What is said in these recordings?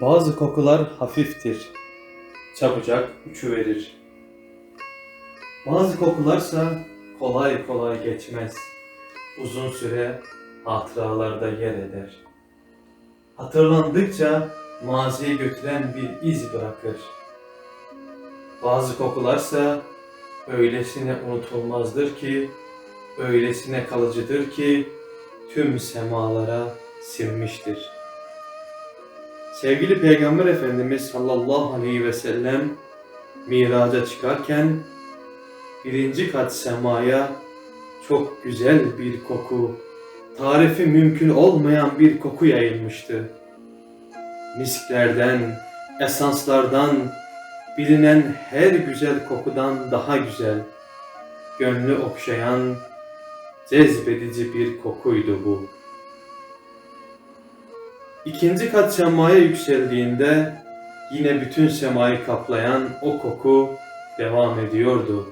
Bazı kokular hafiftir, çabucak uçuverir. Bazı kokularsa kolay kolay geçmez, uzun süre hatıralarda yer eder. Hatırlandıkça maziye götüren bir iz bırakır. Bazı kokularsa öylesine unutulmazdır ki, öylesine kalıcıdır ki tüm semalara sinmiştir. Sevgili Peygamber Efendimiz sallallahu aleyhi ve sellem miraca çıkarken birinci kat semaya çok güzel bir koku, tarifi mümkün olmayan bir koku yayılmıştı. Misklerden, esanslardan, bilinen her güzel kokudan daha güzel, gönlü okşayan, cezbedici bir kokuydu bu. İkinci kat semaya yükseldiğinde yine bütün semayı kaplayan o koku devam ediyordu.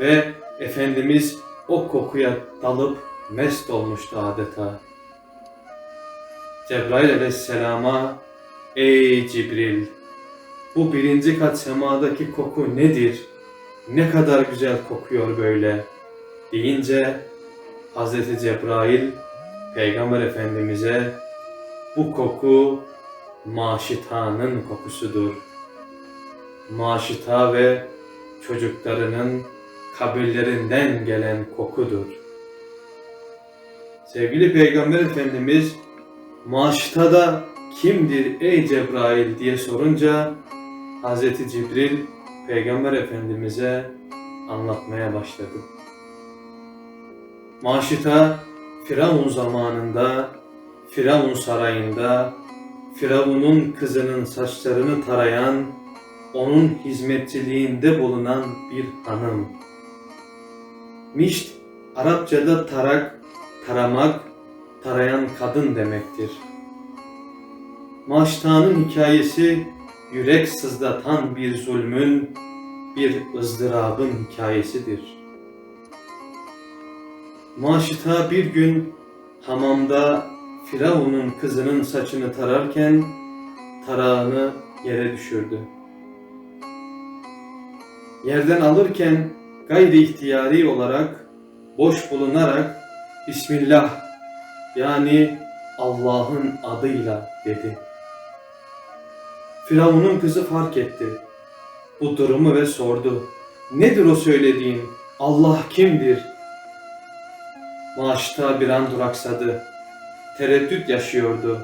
Ve Efendimiz o kokuya dalıp mest olmuştu adeta. Cebrail aleyhisselama Ey Cibril! Bu birinci kat semadaki koku nedir? Ne kadar güzel kokuyor böyle deyince Hz. Cebrail Peygamber Efendimiz'e bu koku maşitanın kokusudur. Maşita ve çocuklarının kabirlerinden gelen kokudur. Sevgili Peygamber Efendimiz maşita da kimdir ey Cebrail diye sorunca Hz. Cibril Peygamber Efendimiz'e anlatmaya başladı. Maşita Firavun zamanında Firavun sarayında Firavun'un kızının saçlarını tarayan, onun hizmetçiliğinde bulunan bir hanım. Mişt, Arapçada tarak, taramak, tarayan kadın demektir. Maşta'nın hikayesi yürek sızlatan bir zulmün, bir ızdırabın hikayesidir. Maşita bir gün hamamda Firavun'un kızının saçını tararken tarağını yere düşürdü. Yerden alırken gayri ihtiyari olarak boş bulunarak Bismillah yani Allah'ın adıyla dedi. Firavun'un kızı fark etti bu durumu ve sordu. Nedir o söylediğin? Allah kimdir? Maaşta bir an duraksadı tereddüt yaşıyordu.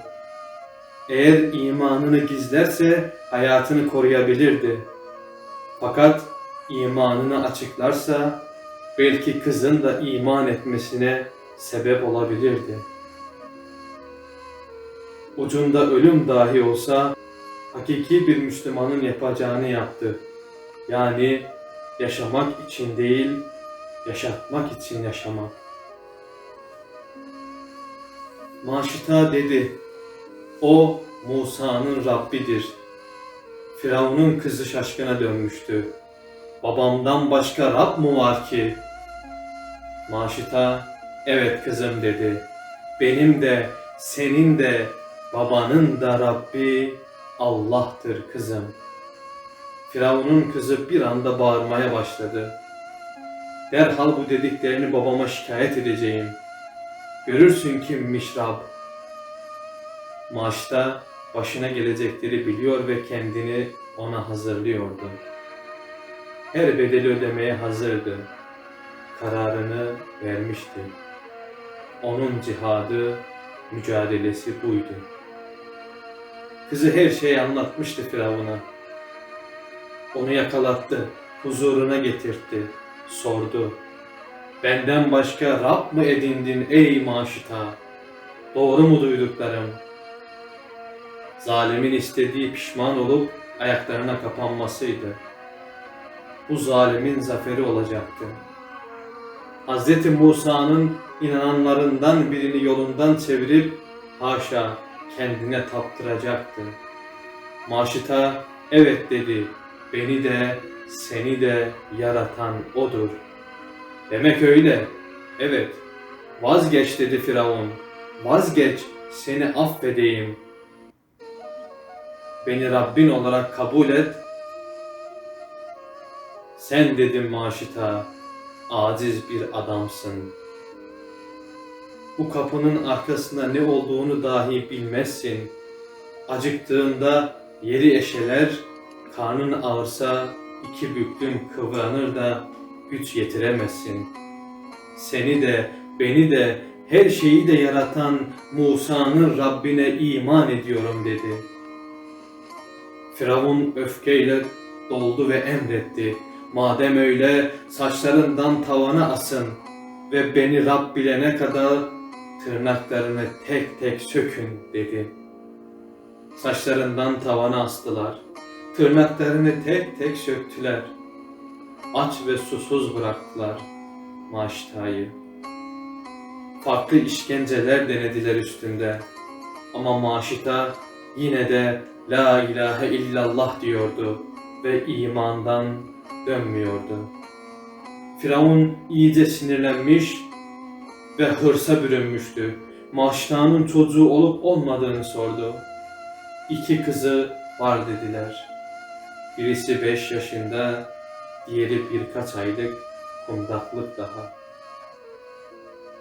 Eğer imanını gizlerse hayatını koruyabilirdi. Fakat imanını açıklarsa belki kızın da iman etmesine sebep olabilirdi. Ucunda ölüm dahi olsa hakiki bir Müslümanın yapacağını yaptı. Yani yaşamak için değil, yaşatmak için yaşamak. Maşita dedi, o Musa'nın Rabbidir. Firavun'un kızı şaşkına dönmüştü. Babamdan başka Rab mı var ki? Maşita, evet kızım dedi. Benim de, senin de, babanın da Rabbi Allah'tır kızım. Firavun'un kızı bir anda bağırmaya başladı. Derhal bu dediklerini babama şikayet edeceğim.'' Görürsün kimmiş Rab. Maçta başına gelecekleri biliyor ve kendini ona hazırlıyordu. Her bedeli ödemeye hazırdı. Kararını vermişti. Onun cihadı, mücadelesi buydu. Kızı her şeyi anlatmıştı Firavun'a. Onu yakalattı, huzuruna getirtti, sordu. Benden başka Rab mı edindin ey maşita? Doğru mu duyduklarım? Zalimin istediği pişman olup ayaklarına kapanmasıydı. Bu zalimin zaferi olacaktı. Hz. Musa'nın inananlarından birini yolundan çevirip haşa kendine taptıracaktı. Maşita evet dedi, beni de seni de yaratan odur.'' Demek öyle. Evet. Vazgeç dedi Firavun. Vazgeç, seni affedeyim. beni Rabbin olarak kabul et. Sen dedim Maşita, aciz bir adamsın. Bu kapının arkasında ne olduğunu dahi bilmezsin. Acıktığında yeri eşeler, karnın ağırsa iki büklüm kıvranır da güç yetiremezsin. Seni de, beni de, her şeyi de yaratan Musa'nın Rabbine iman ediyorum dedi. Firavun öfkeyle doldu ve emretti. Madem öyle saçlarından tavana asın ve beni Rab bilene kadar tırnaklarını tek tek sökün dedi. Saçlarından tavana astılar. Tırnaklarını tek tek söktüler. Aç ve susuz bıraktılar Maşta'yı. Farklı işkenceler denediler üstünde. Ama Maşita yine de La ilahe illallah diyordu ve imandan dönmüyordu. Firavun iyice sinirlenmiş ve hırsa bürünmüştü. Maşta'nın çocuğu olup olmadığını sordu. İki kızı var dediler. Birisi beş yaşında, diğeri birkaç aylık kundaklık daha.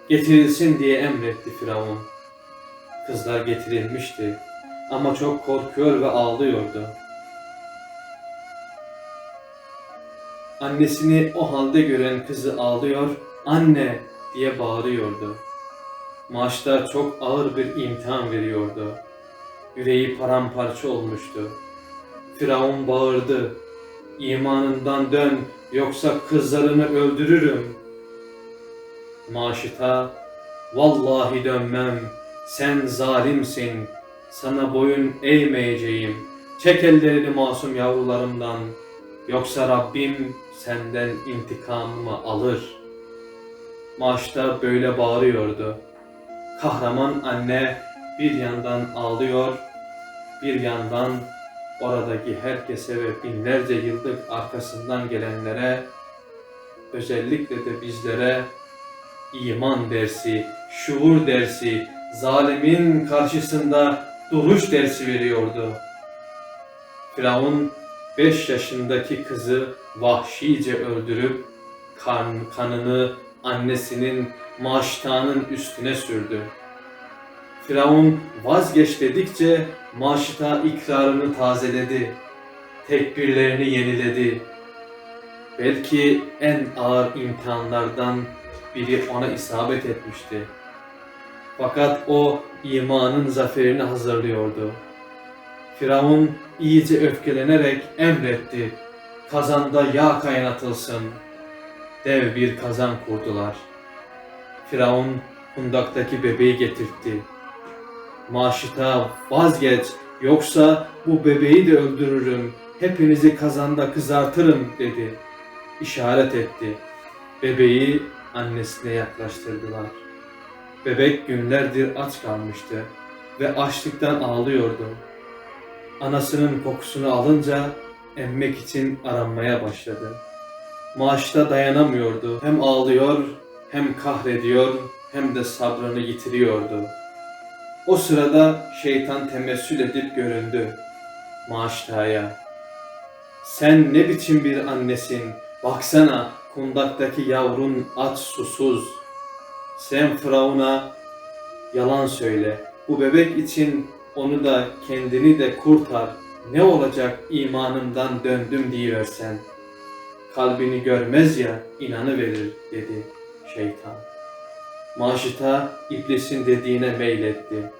Getirilsin diye emretti Firavun. Kızlar getirilmişti ama çok korkuyor ve ağlıyordu. Annesini o halde gören kızı ağlıyor, anne diye bağırıyordu. Maçta çok ağır bir imtihan veriyordu. Yüreği paramparça olmuştu. Firavun bağırdı. İmanından dön yoksa kızlarını öldürürüm. Maşita, vallahi dönmem, sen zalimsin, sana boyun eğmeyeceğim. Çek ellerini masum yavrularımdan, yoksa Rabbim senden intikamımı alır. Maçta böyle bağırıyordu. Kahraman anne bir yandan ağlıyor, bir yandan oradaki herkese ve binlerce yıllık arkasından gelenlere, özellikle de bizlere iman dersi, şuur dersi, zalimin karşısında duruş dersi veriyordu. Firavun 5 yaşındaki kızı vahşice öldürüp kan, kanını annesinin Maşita'nın üstüne sürdü. Firavun vazgeç dedikçe Maşita ikrarını tazeledi. Tekbirlerini yeniledi. Belki en ağır imtihanlardan biri ona isabet etmişti. Fakat o imanın zaferini hazırlıyordu. Firavun iyice öfkelenerek emretti. Kazanda yağ kaynatılsın. Dev bir kazan kurdular. Firavun kundaktaki bebeği getirtti. Maşita vazgeç yoksa bu bebeği de öldürürüm. Hepinizi kazanda kızartırım dedi. İşaret etti. Bebeği annesine yaklaştırdılar. Bebek günlerdir aç kalmıştı ve açlıktan ağlıyordu. Anasının kokusunu alınca emmek için aranmaya başladı. Maaşta dayanamıyordu. Hem ağlıyor, hem kahrediyor, hem de sabrını yitiriyordu. O sırada şeytan temessül edip göründü Maaşta'ya. Sen ne biçim bir annesin? Baksana kundaktaki yavrun aç susuz. Sen Firavun'a yalan söyle. Bu bebek için onu da kendini de kurtar. Ne olacak imanımdan döndüm diyorsan. Kalbini görmez ya inanı verir dedi şeytan. Maşita iblisin dediğine meyletti.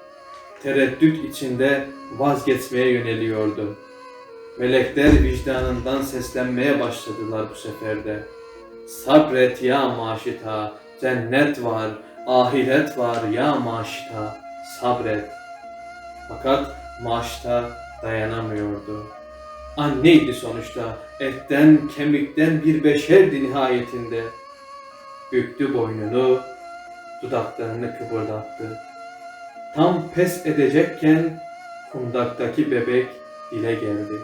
Tereddüt içinde vazgeçmeye yöneliyordu. Melekler vicdanından seslenmeye başladılar bu sefer de. Sabret ya maşita, cennet var, ahiret var ya maşita, sabret. Fakat maşta dayanamıyordu. Anneydi sonuçta, etten kemikten bir beşerdi nihayetinde. Büktü boynunu, dudaklarını kıpırdattı. Tam pes edecekken kundaktaki bebek dile geldi.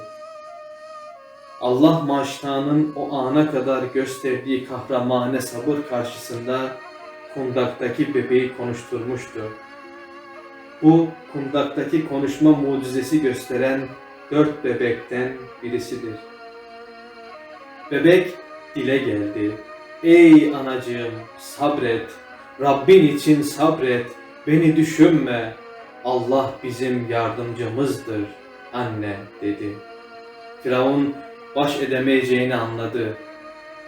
Allah maştanın o ana kadar gösterdiği kahramane sabır karşısında kundaktaki bebeği konuşturmuştu. Bu kundaktaki konuşma mucizesi gösteren dört bebekten birisidir. Bebek dile geldi. Ey anacığım sabret, Rabbin için sabret, beni düşünme. Allah bizim yardımcımızdır anne dedi. Firavun baş edemeyeceğini anladı.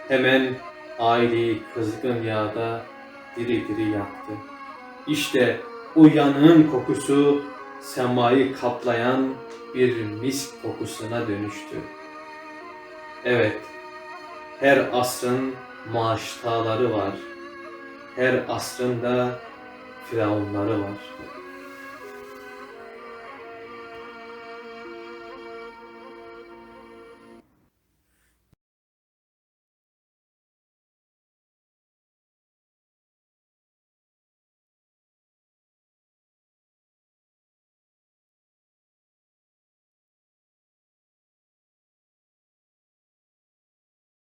Hemen aileyi kızgın yağda diri diri yaktı. İşte o yanığın kokusu semayı kaplayan bir misk kokusuna dönüştü. Evet, her asrın maaştaları var. Her asrın da firavunları var.